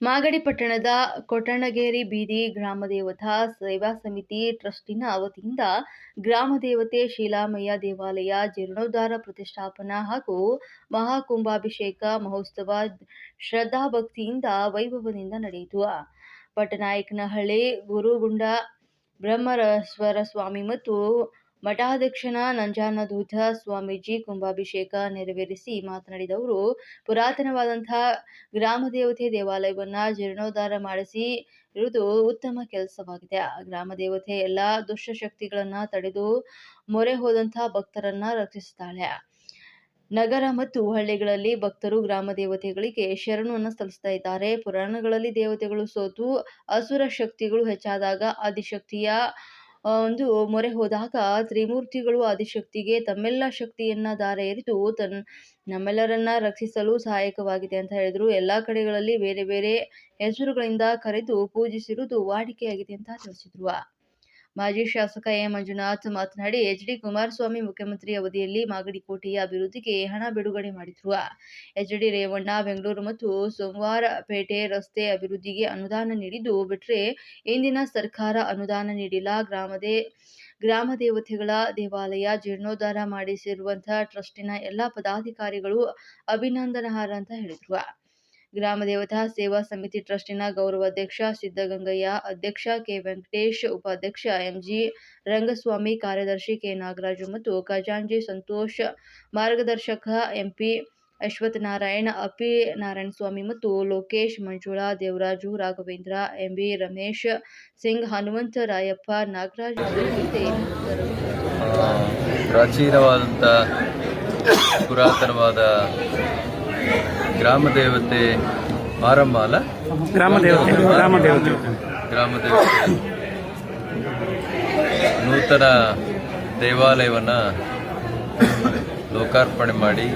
ಮಾಗಡಿ ಪಟ್ಟಣದ ಕೊಟ್ಟಣಗೇರಿ ಬೀದಿ ಗ್ರಾಮದೇವತಾ ಸೇವಾ ಸಮಿತಿ ಟ್ರಸ್ಟಿನ ವತಿಯಿಂದ ಗ್ರಾಮದೇವತೆ ಶೀಲಾಮಯ್ಯ ದೇವಾಲಯ ಜೀರ್ಣೋದ್ಧಾರ ಪ್ರತಿಷ್ಠಾಪನಾ ಹಾಗೂ ಮಹಾಕುಂಭಾಭಿಷೇಕ ಮಹೋತ್ಸವ ಶ್ರದ್ಧಾಭಕ್ತಿಯಿಂದ ವೈಭವದಿಂದ ನಡೆಯಿತು. ಪಟ್ಟನಾಯಕನಹಳ್ಳಿ ಗುರುಗುಂಡ ಬ್ರಹ್ಮರಸ್ವರ ಸ್ವಾಮಿ ಮತ್ತು ಮಠಾಧ್ಯಕ್ಷನ ನಂಜಾನಧೂತ ಸ್ವಾಮೀಜಿ ಕುಂಭಾಭಿಷೇಕ ನೆರವೇರಿಸಿ ಮಾತನಾಡಿದ ಅವರು ಗ್ರಾಮ ದೇವತೆ ದೇವಾಲಯವನ್ನ ಜೀರ್ಣೋದ್ಧಾರ ಮಾಡಿಸಿ ಇರುವುದು ಉತ್ತಮ ಕೆಲಸವಾಗಿದೆ. ಗ್ರಾಮ ದೇವತೆ ಎಲ್ಲಾ ದುಷ್ಟಶಕ್ತಿಗಳನ್ನ ತಡೆದು ಮೊರೆ ಹೋದಂತಹ ಭಕ್ತರನ್ನ ರಕ್ಷಿಸುತ್ತಾಳೆ ನಗರ ಮತ್ತು ಹಳ್ಳಿಗಳಲ್ಲಿ ಭಕ್ತರು ಗ್ರಾಮ ದೇವತೆಗಳಿಗೆ ಶರಣವನ್ನು ಸಲ್ಲಿಸ್ತಾ ಇದ್ದಾರೆ. ಪುರಾಣಗಳಲ್ಲಿ ದೇವತೆಗಳು ಸೋತು ಅಸುರ ಶಕ್ತಿಗಳು ಹೆಚ್ಚಾದಾಗ ಆದಿಶಕ್ತಿಯ ಆ, ಒಂದು ಮೊರೆ ಹೋದಾಗ ತ್ರಿಮೂರ್ತಿಗಳು ಆದಿಶಕ್ತಿಗೆ ತಮ್ಮೆಲ್ಲ ಶಕ್ತಿಯನ್ನ ದಾರ ಎರೆದು ತನ್ ನಮ್ಮೆಲ್ಲರನ್ನ ರಕ್ಷಿಸಲು ಸಹಾಯಕವಾಗಿದೆ ಅಂತ ಹೇಳಿದ್ರು. ಎಲ್ಲಾ ಕಡೆಗಳಲ್ಲಿ ಬೇರೆ ಬೇರೆ ಹೆಸರುಗಳಿಂದ ಕರೆದು ಪೂಜಿಸಿರುವುದು ವಾಡಿಕೆಯಾಗಿದೆ ಅಂತ ತಿಳಿಸಿದ್ರು. ಮಾಜಿ ಶಾಸಕ ಎ ಮಂಜುನಾಥ್ ಮಾತನಾಡಿ ಎಚ್ ಡಿ ಕುಮಾರಸ್ವಾಮಿ ಮುಖ್ಯಮಂತ್ರಿ ಅವಧಿಯಲ್ಲಿ ಮಾಗಡಿ ಕೋಟೆಯ ಅಭಿವೃದ್ಧಿಗೆ ಹಣ ಬಿಡುಗಡೆ ಮಾಡಿದ್ರು. ಎಚ್ ಡಿ ರೇವಣ್ಣ ಬೆಂಗಳೂರು ಮತ್ತು ಸೋಮವಾರಪೇಟೆ ರಸ್ತೆ ಅಭಿವೃದ್ಧಿಗೆ ಅನುದಾನ ನೀಡಿದ್ದು ಬಿಟ್ರೆ ಇಂದಿನ ಸರ್ಕಾರ ಅನುದಾನ ನೀಡಿಲ್ಲ. ಗ್ರಾಮದೇ, ಗ್ರಾಮ ದೇವತೆಗಳ ದೇವಾಲಯ ಜೀರ್ಣೋದ್ಧಾರ ಮಾಡಿಸಿರುವಂತಹ ಟ್ರಸ್ಟಿನ ಎಲ್ಲ ಪದಾಧಿಕಾರಿಗಳು ಅಭಿನಂದನಾರ್ಹ ಅಂತ ಹೇಳಿದ್ರು. ಗ್ರಾಮ ದೇವತಾ ಸೇವಾ ಸಮಿತಿ ಟ್ರಸ್ಟಿನ ಗೌರವಾಧ್ಯಕ್ಷ ಸಿದ್ದಗಂಗಯ್ಯ ಅಧ್ಯಕ್ಷ ಕೆ ವೆಂಕಟೇಶ್, ಉಪಾಧ್ಯಕ್ಷ ಎಂಜಿ ರಂಗಸ್ವಾಮಿ, ಕಾರ್ಯದರ್ಶಿ ಕೆ ನಾಗರಾಜು ಮತ್ತು ಖಜಾಂಜಿ ಸಂತೋಷ್, ಮಾರ್ಗದರ್ಶಕ ಎಂಪಿ ಅಶ್ವಥ್ ನಾರಾಯಣ ಅಪಿ ನಾರಾಯಣಸ್ವಾಮಿ ಮತ್ತು ಲೋಕೇಶ್ ಮಂಜುಳಾ, ದೇವರಾಜು ರಾಘವೇಂದ್ರ ಎಂಬಿ ರಮೇಶ್, ಸಿಂಗ್ ಹನುಮಂತ ರಾಯಪ್ಪ, ನಾಗರಾಜ್ ಪ್ರಾಚೀನವಾದಂಥ ಪುರಾತನವಾದ ಗ್ರಾಮ ದೇವತೆ ಆರಂಭ ಅಲ್ಲ? ಗ್ರಾಮ ದೇವತೆ ಗ್ರಾಮ ದೇವತೆ ಗ್ರಾಮ ದೇವತೆ ನೂತನ ದೇವಾಲಯವನ್ನು ಲೋಕಾರ್ಪಣೆ ಮಾಡಿ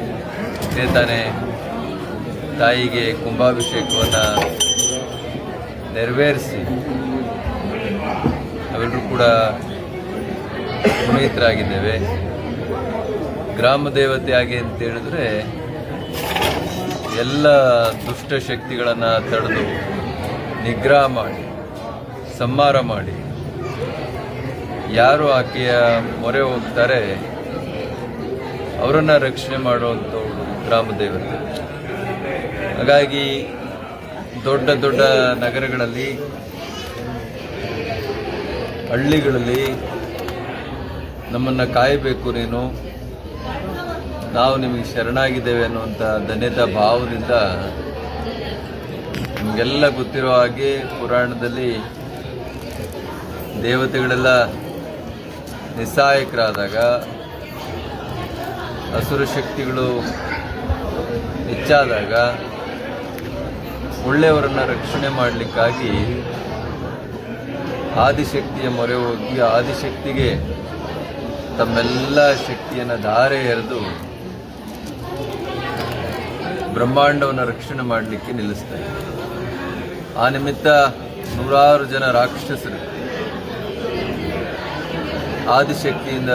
ಇದೇ ತಾನೇ ತಾಯಿಗೆ ಕುಂಭಾಭಿಷೇಕವನ್ನು ನೆರವೇರಿಸಿ ನಾವೆಲ್ಲರೂ ಕೂಡ ಪುನೀತರಾಗಿದ್ದೇವೆ. ಗ್ರಾಮ ದೇವತೆಯಾಗಿ ಅಂತ ಹೇಳಿದ್ರೆ ಎಲ್ಲ ದುಷ್ಟ ಶಕ್ತಿಗಳನ್ನು ತಡೆದು ನಿಗ್ರಹ ಮಾಡಿ, ಸಂಹಾರ ಮಾಡಿ. ಯಾರು ಆಕೆಯ ಮೊರೆ ಹೋಗ್ತಾರೆ, ಅವರನ್ನು ರಕ್ಷಣೆ ಮಾಡುವಂಥವ್ರು ಗ್ರಾಮ ದೇವತೆ ಹಾಗಾಗಿ ದೊಡ್ಡ ದೊಡ್ಡ ನಗರಗಳಲ್ಲಿ, ಹಳ್ಳಿಗಳಲ್ಲಿ ನಮ್ಮನ್ನು ಕಾಯಬೇಕು ನೀನು. ನಾವು ನಿಮಗೆ ಶರಣಾಗಿದ್ದೇವೆ ಅನ್ನುವಂಥ ಧನ್ಯತಾ ಭಾವದಿಂದ ನಿಮಗೆಲ್ಲ ಗೊತ್ತಿರೋ ಹಾಗೆ ಪುರಾಣದಲ್ಲಿ ದೇವತೆಗಳೆಲ್ಲ ನಿಸ್ಸಹಾಯಕರಾದಾಗ ಅಸುರ ಶಕ್ತಿಗಳು ಹೆಚ್ಚಾದಾಗ ಒಳ್ಳೆಯವರನ್ನು ರಕ್ಷಣೆ ಮಾಡಲಿಕ್ಕಾಗಿ ಆದಿಶಕ್ತಿಯ ಮೊರೆ ಹೋಗಿ ಆದಿಶಕ್ತಿಗೆ ತಮ್ಮೆಲ್ಲ ಶಕ್ತಿಯನ್ನು ಧಾರೆ ಎರೆದು ಬ್ರಹ್ಮಾಂಡವನ್ನು ರಕ್ಷಣೆ ಮಾಡಲಿಕ್ಕೆ ನಿಲ್ಲಿಸ್ತಾರೆ ಆ ನಿಮಿತ್ತ ನೂರಾರು ಜನ ರಾಕ್ಷಸರು ಆದಿಶಕ್ತಿಯಿಂದ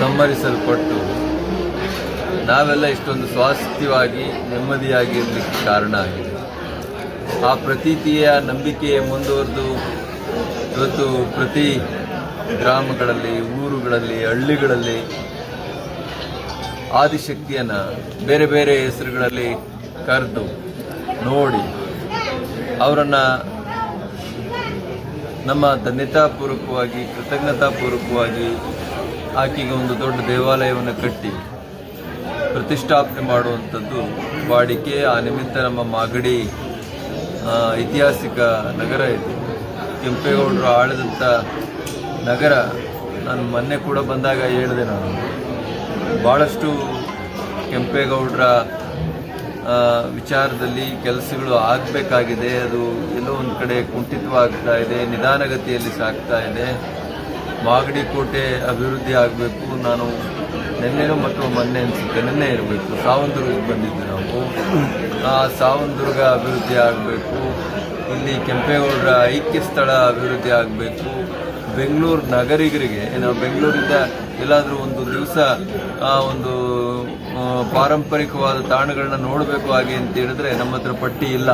ಸಂಹರಿಸಲ್ಪಟ್ಟು ನಾವೆಲ್ಲ ಇಷ್ಟೊಂದು ಸ್ವಾಸ್ಥ್ಯವಾಗಿ ನೆಮ್ಮದಿಯಾಗಿ ಇರಲಿಕ್ಕೆ ಕಾರಣ ಆಗಿದೆ. ಆ ಪ್ರತೀತಿಯ ನಂಬಿಕೆಯ ಮುಂದುವರೆದು ಇವತ್ತು ಪ್ರತಿ ಗ್ರಾಮಗಳಲ್ಲಿ, ಊರುಗಳಲ್ಲಿ, ಹಳ್ಳಿಗಳಲ್ಲಿ ಆದಿಶಕ್ತಿಯನ್ನು ಬೇರೆ ಬೇರೆ ಹೆಸರುಗಳಲ್ಲಿ ಕರೆದು ನೋಡಿ ಅವರನ್ನು ನಮ್ಮ ಧನ್ಯತಾಪೂರ್ವಕವಾಗಿ ಕೃತಜ್ಞತಾಪೂರ್ವಕವಾಗಿ ಆಕೆಗೆ ಒಂದು ದೊಡ್ಡ ದೇವಾಲಯವನ್ನು ಕಟ್ಟಿ ಪ್ರತಿಷ್ಠಾಪನೆ ಮಾಡುವಂಥದ್ದು ವಾಡಿಕೆ. ಆ ನಿಮಿತ್ತ ನಮ್ಮ ಮಾಗಡಿ ಐತಿಹಾಸಿಕ ನಗರ ಇದು. ಕೆಂಪೇಗೌಡರು ಆಳಿದಂಥ ನಗರ. ನಾನು ಮೊನ್ನೆ ಕೂಡ ಬಂದಾಗ ಹೇಳಿದೆ ನಾನು. ಭಾಳಷ್ಟು ಕೆಂಪೇಗೌಡರ ವಿಚಾರದಲ್ಲಿ ಕೆಲಸಗಳು ಆಗಬೇಕಾಗಿದೆ. ಅದು ಎಲ್ಲೋ ಒಂದು ಕಡೆ ಕುಂಠಿತವಾಗ್ತಾ ಇದೆ, ನಿಧಾನಗತಿಯಲ್ಲಿ ಸಾಗ್ತಾ ಇದೆ. ಮಾಗಡಿ ಕೋಟೆ ಅಭಿವೃದ್ಧಿ ಆಗಬೇಕು. ನಾನು ನಿನ್ನೆನೋ ಮತ್ತು ಮೊನ್ನೆ ಅನಿಸುತ್ತೆ, ನಿನ್ನೆ ಇರಬೇಕು. ಸಾವಂದುರ್ಗಕ್ಕೆ ಬಂದಿದ್ದೆ ನಾವು. ಆ ಸಾವಂದುರ್ಗ ಅಭಿವೃದ್ಧಿ ಆಗಬೇಕು. ಇಲ್ಲಿ ಕೆಂಪೇಗೌಡರ ಐಕ್ಯ ಸ್ಥಳ ಅಭಿವೃದ್ಧಿ ಆಗಬೇಕು. ಬೆಂಗಳೂರು ನಗರಿಗರಿಗೆ ನಾವು ಬೆಂಗಳೂರಿಂದ ಎಲ್ಲಾದರೂ ಒಂದು ದಿವಸ ಒಂದು ಪಾರಂಪರಿಕವಾದ ತಾಣಗಳನ್ನ ನೋಡಬೇಕು ಹಾಗೆ ಅಂತ ಹೇಳಿದ್ರೆ ನಮ್ಮ ಹತ್ರ ಪಟ್ಟಿ ಇಲ್ಲ.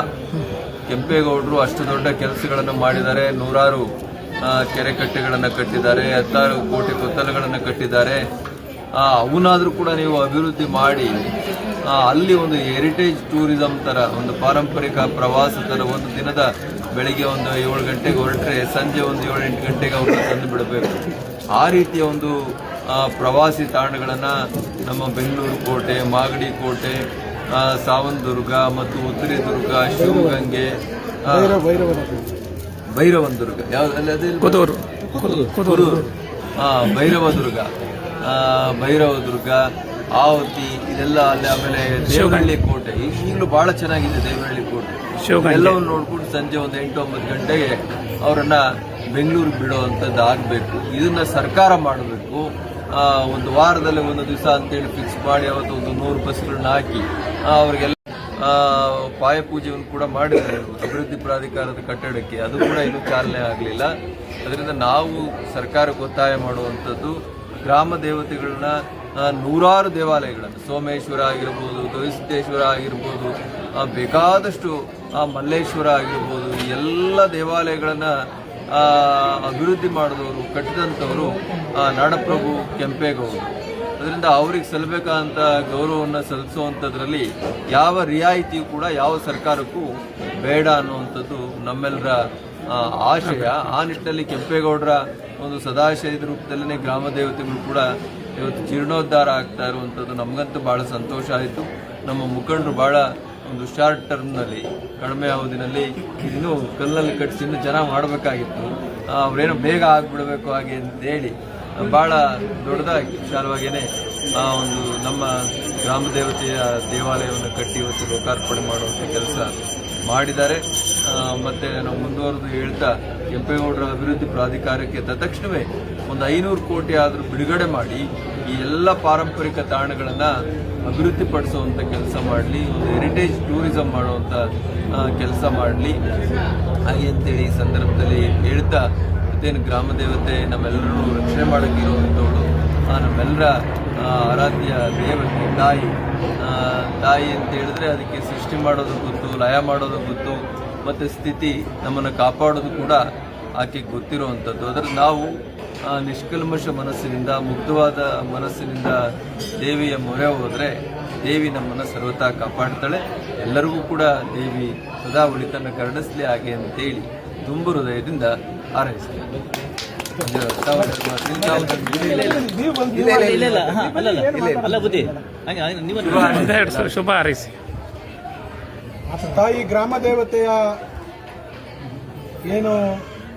ಕೆಂಪೇಗೌಡರು ಅಷ್ಟು ದೊಡ್ಡ ಕೆಲಸಗಳನ್ನು ಮಾಡಿದ್ದಾರೆ. ನೂರಾರು ಕೆರೆ ಕಟ್ಟೆಗಳನ್ನು ಕಟ್ಟಿದ್ದಾರೆ. ಹತ್ತಾರು ಕೋಟಿ ಕೊತ್ತಲಗಳನ್ನು ಕಟ್ಟಿದ್ದಾರೆ. ಅವನಾದರೂ ಕೂಡ ನೀವು ಅಭಿವೃದ್ಧಿ ಮಾಡಿ ಅಲ್ಲಿ ಒಂದು ಹೆರಿಟೇಜ್ ಟೂರಿಸಂ ತರ, ಒಂದು ಪಾರಂಪರಿಕ ಪ್ರವಾಸ ತರ, ಒಂದು ದಿನದ ಬೆಳಿಗ್ಗೆ ಒಂದು ಏಳು ಗಂಟೆಗೆ ಹೊರಟ್ರೆ ಸಂಜೆ ಒಂದು ಏಳು ಎಂಟು ಗಂಟೆಗೆ ಅವ್ರನ್ನ ತಂದು ಬಿಡಬೇಕು. ಆ ರೀತಿಯ ಒಂದು ಪ್ರವಾಸಿ ತಾಣಗಳನ್ನು ನಮ್ಮ ಬೆಂಗಳೂರು ಕೋಟೆ ಮಾಗಡಿ ಕೋಟೆ ಸಾವಂದುರ್ಗ ಮತ್ತು ಉತ್ತರಿ ದುರ್ಗ ಶಿವಗಂಗೆ ಭೈರವನ ಭೈರವನ್ ದುರ್ಗ ಯಾವ್ದು ಭೈರವ ದುರ್ಗ ಆ, ಭೈರವ ದುರ್ಗ ಆವತಿ ಇದೆಲ್ಲ ಅಲ್ಲಿ ಆಮೇಲೆ ದೇವನಹಳ್ಳಿ ಕೋಟೆ. ಈಗಲೂ ಬಹಳ ಚೆನ್ನಾಗಿದೆ ದೇವನಹಳ್ಳಿ ಕೋಟೆ. ಎಲ್ಲವನ್ನು ನೋಡ್ಕೊಂಡು ಸಂಜೆ ಒಂದು ಎಂಟು ಒಂಬತ್ತು ಗಂಟೆಗೆ ಅವರನ್ನ ಬೆಂಗಳೂರಿಗೆ ಬಿಡುವಂಥದ್ದು ಆಗಬೇಕು. ಇದನ್ನ ಸರ್ಕಾರ ಮಾಡಬೇಕು. ಒಂದು ವಾರದಲ್ಲಿ ಒಂದು ದಿವಸ ಅಂತೇಳಿ ಫಿಕ್ಸ್ ಮಾಡಿ ಅವತ್ತು ಒಂದು ನೂರು ಬಸ್ಗಳನ್ನ ಹಾಕಿ ಅವರಿಗೆಲ್ಲ ಪಾಯ ಪೂಜೆಯನ್ನು ಕೂಡ ಮಾಡಿದ್ದಾರೆ. ಅಭಿವೃದ್ಧಿ ಪ್ರಾಧಿಕಾರದ ಕಟ್ಟಡಕ್ಕೆ. ಅದು ಕೂಡ ಇನ್ನೂ ಚಾಲನೆ ಆಗಲಿಲ್ಲ. ಅದರಿಂದ ನಾವು ಸರ್ಕಾರಕ್ಕೆ ಒತ್ತಾಯ ಮಾಡುವಂಥದ್ದು, ಗ್ರಾಮ ದೇವತೆಗಳನ್ನ ನೂರಾರು ದೇವಾಲಯಗಳನ್ನು, ಸೋಮೇಶ್ವರ ಆಗಿರ್ಬೋದು ಗವಿಸಿದ್ದೇಶ್ವರ ಆಗಿರ್ಬೋದು ಬೇಕಾದಷ್ಟು ಆ, ಮಲ್ಲೇಶ್ವರ ಆಗಿರ್ಬೋದು ಎಲ್ಲ ದೇವಾಲಯಗಳನ್ನು ಅಭಿವೃದ್ಧಿ ಮಾಡಿದವರು ಕಟ್ಟಿದಂಥವರು ಆ, ನಾಡಪ್ರಭು ಕೆಂಪೇಗೌಡರು ಅದರಿಂದ ಅವ್ರಿಗೆ ಸಲ್ಲಬೇಕಾದಂಥ ಗೌರವವನ್ನು ಸಲ್ಲಿಸುವಂಥದ್ರಲ್ಲಿ ಯಾವ ರಿಯಾಯಿತಿಯು ಕೂಡ ಯಾವ ಸರ್ಕಾರಕ್ಕೂ ಬೇಡ ಅನ್ನುವಂಥದ್ದು ನಮ್ಮೆಲ್ಲರ ಆಶಯ. ಆ ನಿಟ್ಟಿನಲ್ಲಿ ಕೆಂಪೇಗೌಡರ ಒಂದು ಸದಾಶಯದ ರೂಪದಲ್ಲೇ ಗ್ರಾಮ ದೇವತೆಗಳು ಕೂಡ ಇವತ್ತು ಜೀರ್ಣೋದ್ಧಾರ ಆಗ್ತಾ ಇರುವಂಥದ್ದು ನಮಗಂತೂ ಭಾಳ ಸಂತೋಷ ಆಯಿತು. ನಮ್ಮ ಮುಖಂಡರು ಬಹಳ ಒಂದು ಶಾರ್ಟ್ ಟರ್ಮ್ನಲ್ಲಿ ಕಡಿಮೆ ಅವಧಿನಲ್ಲಿ ಇನ್ನೂ ಕಲ್ಲಲ್ಲಿ ಕಟ್ಟಿಸಿ ಇನ್ನೂ ಜನ ಮಾಡಬೇಕಾಗಿತ್ತು. ಅವರೇನು ಬೇಗ ಆಗಿಬಿಡಬೇಕು ಹಾಗೆ ಅಂತ ಹೇಳಿ ಬಹಳ ದೊಡ್ಡದಾಗಿ, ವಿಶಾಲವಾಗಿಯೇ ಆ ಒಂದು ನಮ್ಮ ಗ್ರಾಮ ದೇವತೆಯ ದೇವಾಲಯವನ್ನು ಕಟ್ಟಿ ಇವತ್ತು ಲೋಕಾರ್ಪಣೆ ಮಾಡುವಂಥ ಕೆಲಸ ಮಾಡಿದ್ದಾರೆ. ಮತ್ತು ಮತ್ತೆ ನಾವು ಮುಂದುವರೆದು ಹೇಳ್ತಾ, ಕೆಂಪೇಗೌಡರ ಅಭಿವೃದ್ಧಿ ಪ್ರಾಧಿಕಾರಕ್ಕೆ ತಕ್ಷಣವೇ ಒಂದು ಐನೂರು ಕೋಟಿ ಆದರೂ ಬಿಡುಗಡೆ ಮಾಡಿ ಈ ಎಲ್ಲ ಪಾರಂಪರಿಕ ತಾಣಗಳನ್ನ ಅಭಿವೃದ್ಧಿಪಡಿಸುವಂಥ ಕೆಲಸ ಮಾಡಲಿ ಒಂದು ಹೆರಿಟೇಜ್ ಟೂರಿಸಮ್ ಮಾಡುವಂಥ ಕೆಲಸ ಮಾಡಲಿ. ಹಾಗೆ ಅಂತೇಳಿ ಈ ಸಂದರ್ಭದಲ್ಲಿ ಹೇಳ್ತಾ ಮತ್ತೇನು ಗ್ರಾಮ ದೇವತೆ ನಮ್ಮೆಲ್ಲರೂ ರಕ್ಷಣೆ ಮಾಡೋಕೆ ಇರುವಂಥವಳು ಆ, ನಮ್ಮೆಲ್ಲರ ಆರಾಧ್ಯ ದೇವತೆ ತಾಯಿ. ತಾಯಿ ಅಂತ ಹೇಳಿದ್ರೆ ಅದಕ್ಕೆ ಸೃಷ್ಟಿ ಮಾಡೋದು ಗೊತ್ತು ಲಯ ಮಾಡೋದು ಗೊತ್ತು ಮತ್ತು ಸ್ಥಿತಿ ನಮ್ಮನ್ನು ಕಾಪಾಡೋದು ಕೂಡ ಆಕೆಗೆ ಗೊತ್ತಿರುವಂಥದ್ದು. ಅದರ ನಾವು ನಿಷ್ಕಲ್ಮಶ ಮನಸ್ಸಿನಿಂದ, ಮುಗ್ಧವಾದ ಮನಸ್ಸಿನಿಂದ ದೇವಿಯ ಮೊರೆ ಹೋದರೆ ದೇವಿ ನಮ್ಮನ್ನು ಸರ್ವತಾ ಕಾಪಾಡ್ತಾಳೆ. ಎಲ್ಲರಿಗೂ ಕೂಡ ದೇವಿ ಸದಾ ಒಳಿತನ್ನು ಕರುಣಿಸಲಿ ಹಾಗೆ ಅಂತೇಳಿ ತುಂಬು ಹೃದಯದಿಂದ ಸಲ ಶುಭ ತಾಯಿ ಗ್ರಾಮ ದೇವತೆಯ ಏನು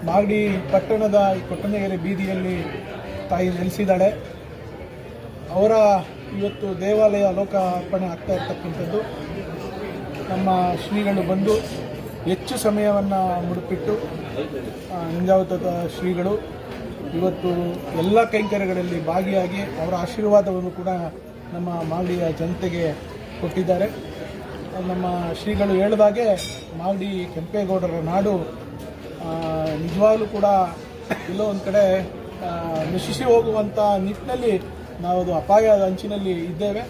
ಮಾಗಡಿ ಪಟ್ಟಣದ ಈ ಕೊಟ್ಟನಗೆರೆ ಬೀದಿಯಲ್ಲಿ ತಾಯಿ ನೆಲೆಸಿದ್ದಾಳೆ. ಅವರ ಇವತ್ತು ದೇವಾಲಯ ಲೋಕಾರ್ಪಣೆ ಆಗ್ತಾ ಇರ್ತಕ್ಕಂಥದ್ದು. ನಮ್ಮ ಶ್ರೀಗಳು ಬಂದು ಹೆಚ್ಚು ಸಮಯವನ್ನು ಮುಡುಪಿಟ್ಟು ಆ, ನಿಂಜಾವತದ ಶ್ರೀಗಳು ಇವತ್ತು ಎಲ್ಲ ಕೈಂಕರ್ಯಗಳಲ್ಲಿ ಭಾಗಿಯಾಗಿ ಅವರ ಆಶೀರ್ವಾದವನ್ನು ಕೂಡ ನಮ್ಮ ಮಾಗಡಿಯ ಜನತೆಗೆ ಕೊಟ್ಟಿದ್ದಾರೆ. ನಮ್ಮ ಶ್ರೀಗಳು ಹೇಳಿದಾಗೆ ಮಾಗಡಿ ಕೆಂಪೇಗೌಡರ ನಾಡು ನಿಜವಾಗ್ಲೂ ಕೂಡ ಎಲ್ಲೋ ಒಂದು ಕಡೆ ನಶಿಸಿ ಹೋಗುವಂಥ ನಿಟ್ಟಿನಲ್ಲಿ ನಾವು ಅದು ಅಪಾಯದ ಅಂಚಿನಲ್ಲಿ ಇದ್ದೇವೆ.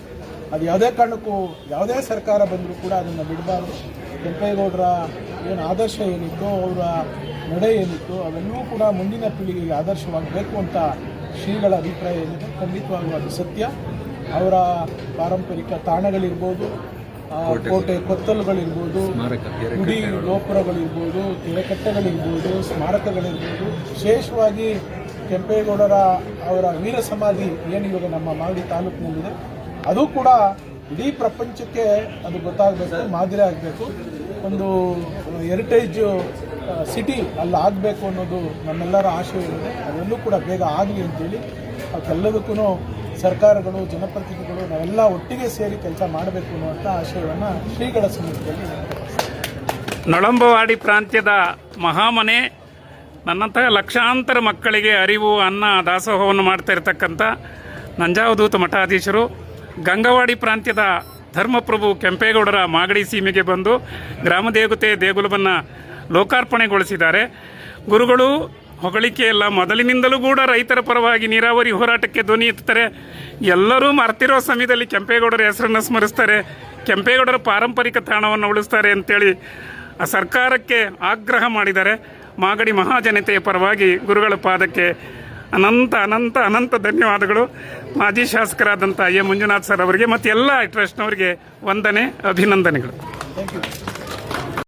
ಅದು ಯಾವುದೇ ಕಾರಣಕ್ಕೂ ಯಾವುದೇ ಸರ್ಕಾರ ಬಂದರೂ ಕೂಡ ಅದನ್ನು ಬಿಡಬಾರ್ದು. ಕೆಂಪೇಗೌಡರ ಏನು ಆದರ್ಶ ಏನಿತ್ತು, ಅವರ ನಡೆ ಏನಿತ್ತು, ಅವೆಲ್ಲವೂ ಕೂಡ ಮುಂದಿನ ಪೀಳಿಗೆಗೆ ಆದರ್ಶವಾಗಬೇಕು ಅಂತ ಶ್ರೀಗಳ ಅಭಿಪ್ರಾಯ ಏನಿದೆ ಖಂಡಿತವಾಗೂ ಅದು ಸತ್ಯ. ಅವರ ಪಾರಂಪರಿಕ ತಾಣಗಳಿರ್ಬೋದು ಕೋಟೆ ಕೊತ್ತಲುಗಳಿರ್ಬೋದು ಗುಡಿ ಗೋಪುರಗಳಿರ್ಬೋದು ಕೆರೆಕಟ್ಟೆಗಳಿರ್ಬೋದು ಸ್ಮಾರಕಗಳಿರ್ಬೋದು. ವಿಶೇಷವಾಗಿ ಕೆಂಪೇಗೌಡರ ಅವರ ವೀರ ಸಮಾಧಿ ಏನು ಇವಾಗ ನಮ್ಮ ಮಾಗಡಿ ತಾಲೂಕಿನಲ್ಲಿದೆ ಅದು ಕೂಡ ಇಡೀ ಪ್ರಪಂಚಕ್ಕೆ ಅದು ಗೊತ್ತಾಗಬೇಕು ಮಾದರಿ ಆಗಬೇಕು. ಒಂದು ಹೆರಿಟೇಜ್ ಸಿಟಿ ಅಲ್ಲಿ ಆಗಬೇಕು ಅನ್ನೋದು ನಮ್ಮೆಲ್ಲರ ಆಶಯ ಇದೆ ಅದೆಲ್ಲೂ ಕೂಡ ಬೇಗ ಆಗಲಿ ಅಂತೇಳಿ ಅದೆಲ್ಲದಕ್ಕೂ ಸರ್ಕಾರಗಳು, ಜನಪ್ರತಿನಿಧಿಗಳು ನಾವೆಲ್ಲ ಒಟ್ಟಿಗೆ ಸೇರಿ ಕೆಲಸ ಮಾಡಬೇಕು ಅನ್ನುವಂಥ ಆಶಯವನ್ನು ಶ್ರೀಗಳ ಸಮಿತಿಯಲ್ಲಿ ನಳಂಬವಾಡಿ ಪ್ರಾಂತ್ಯದ ಮಹಾಮನೆ ನನ್ನಂತಹ ಲಕ್ಷಾಂತರ ಮಕ್ಕಳಿಗೆ ಅರಿವು, ಅನ್ನ, ದಾಸೋಹವನ್ನು ಮಾಡ್ತಾ ಇರತಕ್ಕಂಥ ನಂಜಾವಧೂತ ಮಠಾಧೀಶರು, ಗಂಗವಾಡಿ ಪ್ರಾಂತ್ಯದ ಧರ್ಮಪ್ರಭು ಕೆಂಪೇಗೌಡರ ಮಾಗಡಿ ಸೀಮೆಗೆ ಬಂದು ಗ್ರಾಮ ದೇವತೆ ದೇಗುಲವನ್ನು ಲೋಕಾರ್ಪಣೆಗೊಳಿಸಿದ್ದಾರೆ. ಗುರುಗಳು ಹೊಗಳಿಕೆ ಇಲ್ಲ ಮೊದಲಿನಿಂದಲೂ ಕೂಡ ರೈತರ ಪರವಾಗಿ ನೀರಾವರಿ ಹೋರಾಟಕ್ಕೆ ಧ್ವನಿ ಎತ್ತಾರೆ ಎಲ್ಲರೂ ಮರ್ತಿರೋ ಸಮಯದಲ್ಲಿ ಕೆಂಪೇಗೌಡರ ಹೆಸರನ್ನು ಸ್ಮರಿಸ್ತಾರೆ. ಕೆಂಪೇಗೌಡರ ಪಾರಂಪರಿಕ ತಾಣವನ್ನು ಉಳಿಸ್ತಾರೆ ಅಂತೇಳಿ ಆ ಸರ್ಕಾರಕ್ಕೆ ಆಗ್ರಹ ಮಾಡಿದ್ದಾರೆ. ಮಾಗಡಿ ಮಹಾಜನತೆಯ ಪರವಾಗಿ ಗುರುಗಳ ಪಾದಕ್ಕೆ ಅನಂತ ಅನಂತ ಅನಂತ ಧನ್ಯವಾದಗಳು. ಮಾಜಿ ಶಾಸಕರಾದಂಥ ಎ. ಮಂಜುನಾಥ್ ಸರ್ ಅವರಿಗೆ ಮತ್ತು ಎಲ್ಲ ಟ್ರಸ್ಟ್ನವರಿಗೆ ವಂದನೆ, ಅಭಿನಂದನೆಗಳು.